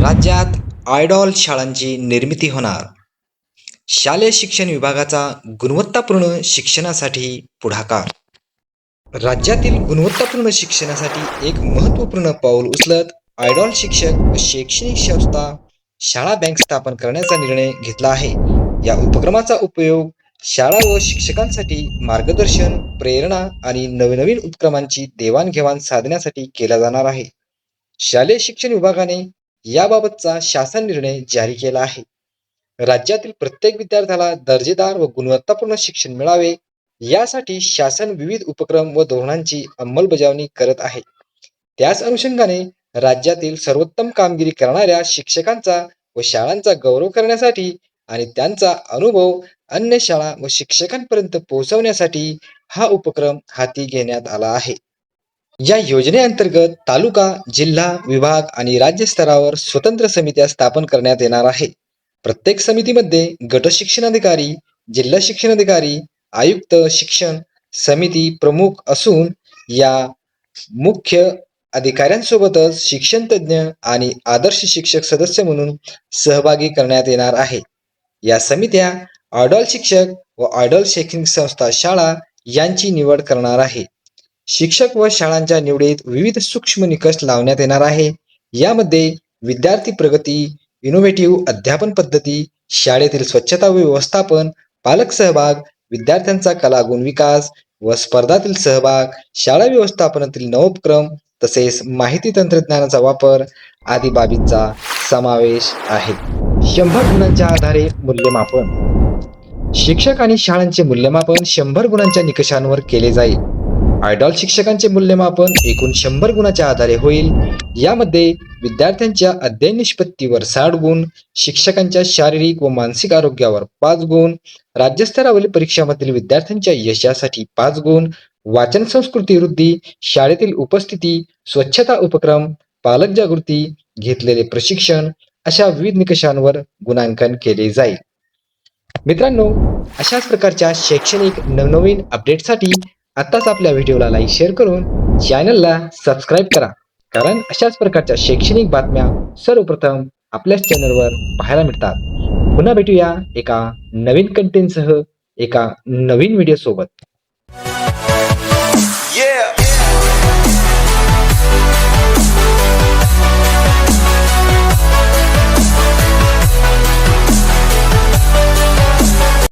राज्यात आयडॉल शाळांची निर्मिती होणार. शालेय शिक्षण विभागाचा गुणवत्तापूर्ण शिक्षणासाठी पुढाकार. राज्यातील गुणवत्तापूर्ण शिक्षणासाठी एक महत्त्वपूर्ण पाऊल उचलत आयडॉल शिक्षक व शैक्षणिक संस्था शाळा बँक स्थापन करण्याचा निर्णय घेतला आहे. या उपक्रमाचा उपयोग शाळा व शिक्षकांसाठी मार्गदर्शन प्रेरणा आणि नवनवीन उपक्रमांची देवाणघेवाण साधण्यासाठी केला जाणार आहे. शालेय शिक्षण विभागाने याबाबतचा शासन निर्णय जारी केला आहे. राज्यातील प्रत्येक विद्यार्थ्याला दर्जेदार व गुणवत्तापूर्ण शिक्षण मिळावे यासाठी शासन विविध उपक्रम व धोरणांची अंमलबजावणी करत आहे. त्याच अनुषंगाने राज्यातील सर्वोत्तम कामगिरी करणाऱ्या शिक्षकांचा व शाळांचा गौरव करण्यासाठी आणि त्यांचा अनुभव अन्य शाळा व शिक्षकांपर्यंत पोहोचवण्यासाठी हा उपक्रम हाती घेण्यात आला आहे. या योजनेअंतर्गत तालुका जिल्हा विभाग आणि राज्य स्तरावर स्वतंत्र समित्या स्थापन करण्यात येणार आहे प्रत्येक समितीमध्ये गट शिक्षणाधिकारी जिल्हा शिक्षणाधिकारी आयुक्त शिक्षण समिती प्रमुख असून या मुख्य अधिकाऱ्यांसोबतच शिक्षण तज्ज्ञ आणि आदर्श शिक्षक सदस्य म्हणून सहभागी करण्यात येणार आहे. या समित्या ऑडॉल शिक्षक व ऑडॉल शैक्षणिक संस्था शाळा यांची निवड करणार आहे. शिक्षक व शाळांच्या निवडीत विविध सूक्ष्म निकष लावण्यात येणार आहे. यामध्ये विद्यार्थी प्रगती इनोव्हेटिव्ह अध्यापन पद्धती शाळेतील स्वच्छता व व्यवस्थापन पालक सहभाग विद्यार्थ्यांचा कलागुण विकास व स्पर्धातील सहभाग शाळा व्यवस्थापनातील नवोपक्रम तसेच माहिती तंत्रज्ञानाचा वापर आदी बाबींचा समावेश आहे. शंभर गुणांच्या आधारे मूल्यमापन. शिक्षक आणि शाळांचे मूल्यमापन शंभर गुणांच्या निकषांवर केले जाईल. आयडॉल शिक्षकांचे मूल्यमापन एकूण शंभर गुणाच्या आधारे होईल. यामध्ये विद्यार्थ्यांच्या अध्ययन निष्पत्तीवर साठ गुण शिक्षकांच्या शारीरिक व मानसिक आरोग्यावर पाच गुण राज्यस्तरावरील परीक्षामधील विद्यार्थ्यांच्या यशासाठी पाच गुण वाचन संस्कृती वृद्धी शाळेतील उपस्थिती स्वच्छता उपक्रम पालक जागृती घेतलेले प्रशिक्षण अशा विविध निकषांवर गुणांकन केले जाईल. मित्रांनो अशाच प्रकारच्या शैक्षणिक नवनवीन अपडेटसाठी आत्ताच आपल्या व्हिडिओला लाईक शेअर करून चॅनलला सबस्क्राईब करा. कारण अशाच प्रकारच्या शैक्षणिक बातम्या सर्वप्रथम आपल्याच चॅनलवर पाहायला मिळतात. पुन्हा भेटूया एका नवीन कंटेंटसह एका नवीन व्हिडिओ सोबत. Yeah.